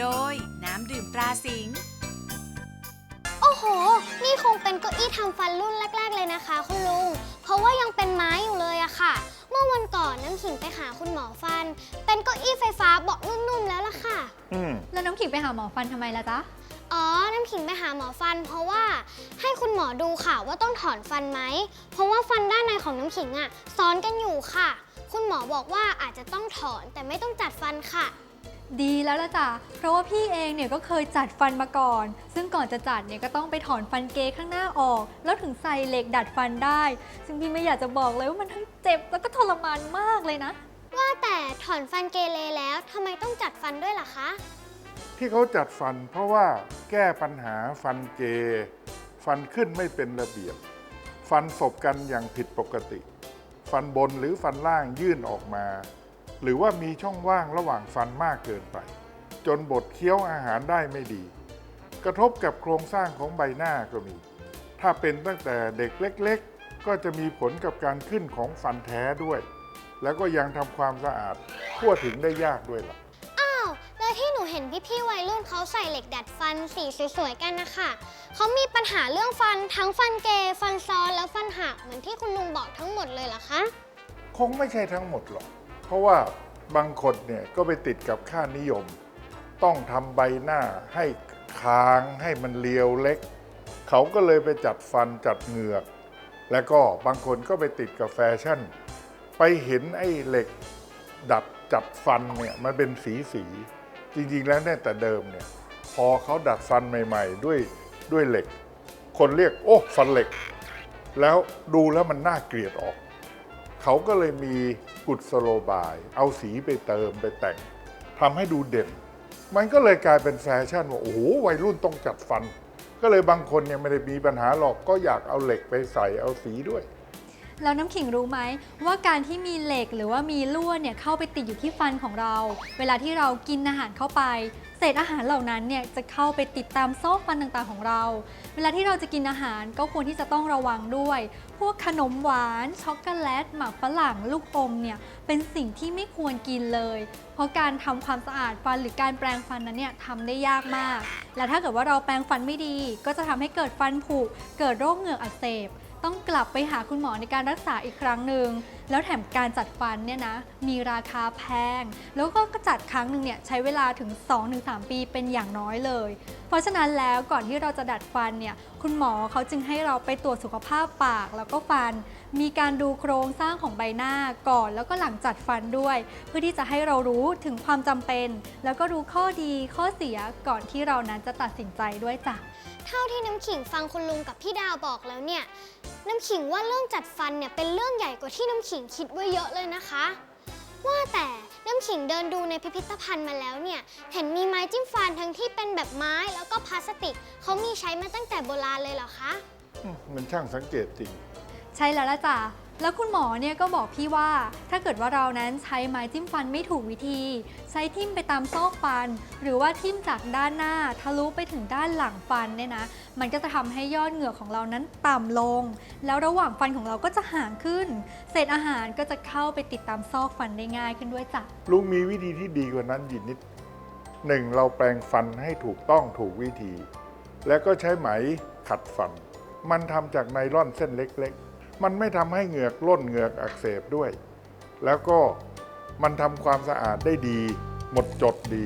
โดย น้ำดื่มตราสิงห์โอ้โห นี่คงเป็นเก้าอี้ทำฟันรุ่นแรก ๆ เลยนะคะ คุณลุง เพราะว่ายังเป็นไม้อยู่เลยอะค่ะ เมื่อวันก่อนน้ำขิงไปหาคุณหมอฟัน เป็นเก้าอี้ไฟฟ้าเบาะนุ่มๆแล้วล่ะค่ะ อืม แล้วน้ำขิงไปหาหมอฟันทำไมล่ะจ๊ะ อ๋อ น้ำขิงไปหาหมอฟัน เพราะว่าให้คุณหมอดูค่ะว่าต้องถอนฟันไหม เพราะว่าฟันด้านในของน้ำขิงอะซ้อนกันอยู่ค่ะ คุณหมอบอกว่าอาจจะต้องถอนแต่ไม่ต้องจัดฟันค่ะ ดีแล้วละจ้ะ เพราะว่าพี่เองเนี่ยก็เคยจัดฟันมาก่อน ซึ่งก่อนจะจัดเนี่ยก็ต้องไปถอนฟันเกข้างหน้าออก แล้วถึงใส่เหล็กดัดฟันได้ ซึ่งพี่ไม่อยากจะบอกเลยว่ามันทั้งเจ็บแล้วก็ทรมานมากเลยนะ ว่าแต่ถอนฟันเกเรแล้วทำไมต้องจัดฟันด้วยล่ะคะ ที่เขาจัดฟันเพราะว่าแก้ปัญหาฟันเก ฟันขึ้นไม่เป็นระเบียบ ฟันสบกันอย่างผิดปกติ ฟันบนหรือฟันล่างยื่นออกมา หรือว่ามีช่องว่างระหว่างฟันมากเกินไป จนบดเคี้ยวอาหารได้ไม่ดี กระทบกับโครงสร้างของใบหน้าก็มี ถ้าเป็นตั้งแต่เด็กเล็ก ๆ ก็จะมีผลกับการขึ้นของฟันแท้ด้วย แล้วก็ยังทำความสะอาดทั่วถึงได้ยากด้วยล่ะอ้าวแล้วที่หนูเห็นพี่ๆวัยรุ่นเขาใส่เหล็กดัดฟันสีสวยๆกันนะคะเขามีปัญหาเรื่องฟันทั้งฟันเกยฟันซ้อนแล้วฟันหักเหมือนที่คุณลุงบอกทั้งหมดเลยเหรอคะ คงไม่ใช่ทั้งหมดหรอก เพราะว่าบางคนเนี่ยก็ไปติดกับค่านิยม ต้องทำใบหน้าให้คางให้มันเรียวเล็ก เขาก็เลยไปจัดฟันจัดเหงือก แล้วก็บางคนก็ไปติดกับแฟชั่น ไปเห็นไอ้เหล็กดัดจัดฟันเนี่ยมันเป็นสีสีจริงๆแล้วเนี่ยแต่เดิมเนี่ยพอเขาดัดฟันใหม่ ๆ ด้วยด้วยเหล็ก คนเรียกโอ้ฟันเหล็ก แล้วดูแล้วมันน่าเกลียดออก เขาก็เลยมีกุศโลบาย เอาสีไปเติมไปแต่งทำให้ดูเด่น มันก็เลยกลายเป็นแฟชั่นว่าโอ้โหวัยรุ่นต้องจัดฟัน ก็เลยบางคนเนี่ยไม่ได้มีปัญหาหรอกก็อยากเอาเหล็กไปใส่เอาสีด้วย แล้วน้ำขิงรู้ไหมว่าการที่มีเหล็กหรือว่ามีลวดเนี่ยเข้าไปติดอยู่ที่ฟันของเรา เวลาที่เรากินอาหารเข้าไป ษอาหารเหล่านั้นเนี่ยจะเข้าไปติดตามซอกฟันต่างๆของเรา เวลาที่เราจะกินอาหารก็ควรที่จะต้องระวังด้วย พวกขนมหวานช็อกโกแลตหมากฝรั่งลูกอมเนี่ยเป็นสิ่งที่ไม่ควรกินเลย เพราะการทำความสะอาดฟันหรือการแปรงฟันนั้นเนี่ยทำได้ยากมาก และถ้าเกิดว่าเราแปรงฟันไม่ดี ก็จะทำให้เกิดฟันผุเกิดโรคเหงือกอักเสบ ต้องกลับไปหาคุณหมอในการรักษาอีกครั้งหนึ่งแล้วแถมการจัดฟันเนี่ยนะมีราคาแพง แล้วก็จัดครั้งหนึ่งเนี่ยใช้เวลาถึง 2-3 ปีเป็นอย่างน้อยเลย เพราะฉะนั้นแล้วก่อนที่เราจะดัดฟันเนี่ยคุณหมอเขาจึงให้เราไปตรวจสุขภาพปากแล้วก็ฟัน มีการดูโครงสร้างของใบหน้าก่อนแล้วก็หลังจัดฟันด้วย เพื่อที่จะให้เรารู้ถึงความจำเป็น แล้วก็รู้ข้อดีข้อเสียก่อนที่เรานั้นจะตัดสินใจด้วยจ้ะเท่าที่น้ำขิงฟังคุณลุงกับพี่ดาวบอกแล้วเนี่ย น้ำขิงว่าเรื่องจัดฟันเนี่ยเป็นเรื่องใหญ่กว่าที่น้ำขิงคิดไว้เยอะเลยนะคะ ว่าแต่น้ำขิงเดินดูในพิพิธภัณฑ์มาแล้วเนี่ย เห็นมีไม้จิ้มฟันทั้งที่เป็นแบบไม้แล้วก็พลาสติกเขามีใช้มาตั้งแต่โบราณเลยเหรอคะอืมมันช่างสังเกตจริง ใช่แล้วละจ้ะ แล้วคุณหมอเนี่ยก็บอกพี่ว่า ถ้าเกิดว่าเรานั้นใช้ไม้จิ้มฟันไม่ถูกวิธี ใช้ทิ่มไปตามซอกฟัน หรือว่าทิ่มจากด้านหน้าทะลุไปถึงด้านหลังฟันเนี่ยนะ มันก็จะทำให้ยอดเหงือกของเรานั้นต่ำลง แล้วระหว่างฟันของเราก็จะห่างขึ้น เศษอาหารก็จะเข้าไปติดตามซอกฟันได้ง่ายขึ้นด้วยจ้ะลุงมีวิธีที่ดีกว่านั้นยินนิดหนึ่งเราแปรงฟันให้ถูกต้องถูกวิธี แล้วก็ใช้ไหมขัดฟัน มันทำจากไนล่อนเส้นเล็กๆ มันไม่ทำให้เหงือกล้นเหงือกอักเสบด้วย แล้วก็มันทำความสะอาดได้ดี หมดจดดี